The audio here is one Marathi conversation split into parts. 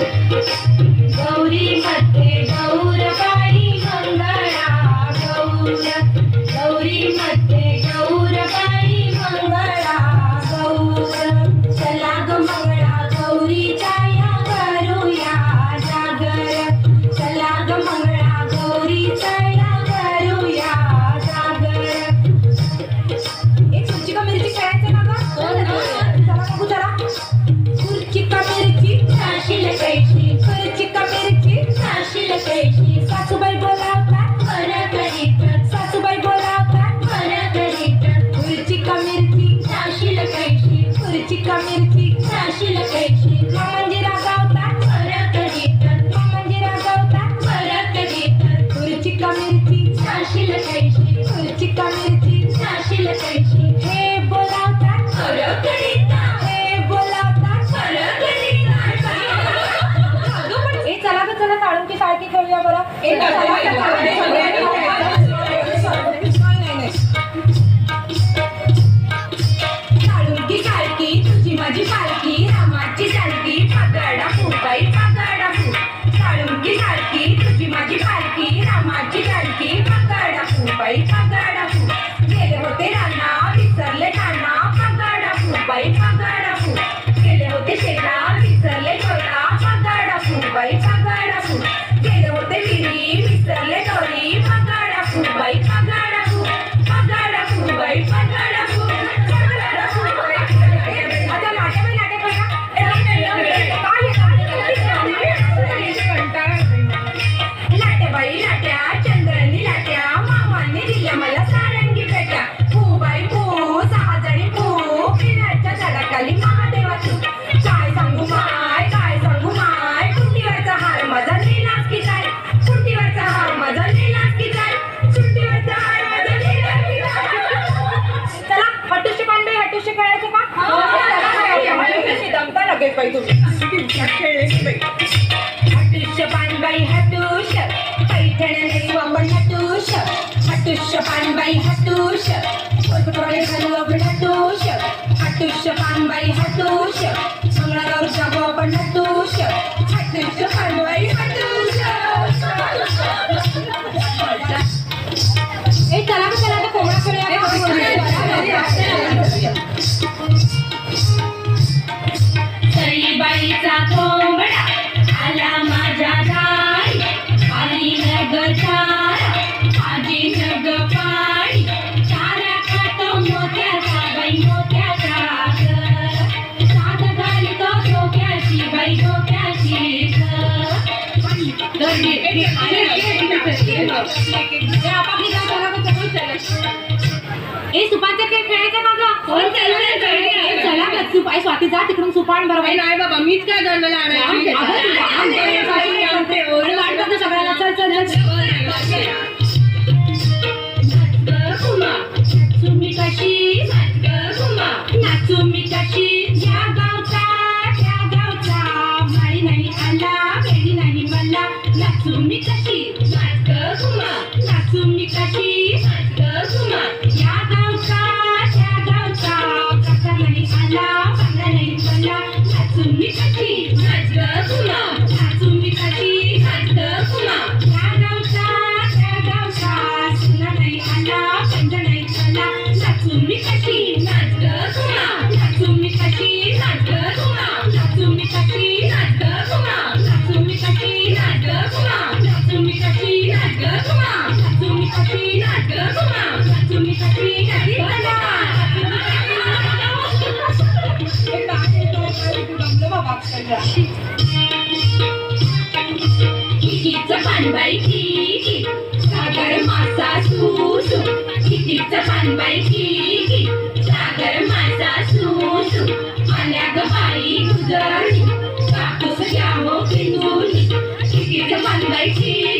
Yes. Hey, keep on getting. हटुष्य पानबाई हटुष पैठण्याने वापर हटुष हटुष्य पानबाई हटुष कोटकोळे खालू पानबाई हटुष मंगळागाव जागो आपण हटुष हटुष्य पानबाई हटुष ए सुपाचा खेळ खेळायचा माझा? चला स्वाती जा तिकडून सुपान बरोबर नाही बाबा मीच काय दंडला आणायची सगळ्याला चल चल Thank you.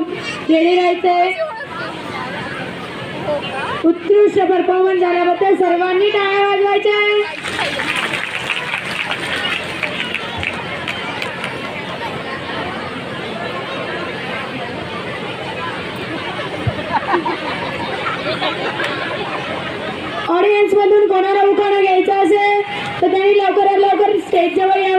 श्री रेडी राहायचंय. उत्कृष्ट परफॉर्मन्स झाल्याबद्दल सर्वांनी टाळ्या वाजवायच्या ऑडियन्स मधून कोणाला उखाणा घ्यायचा असेल तर त्यांनी लवकरात लवकर स्टेज जवळ या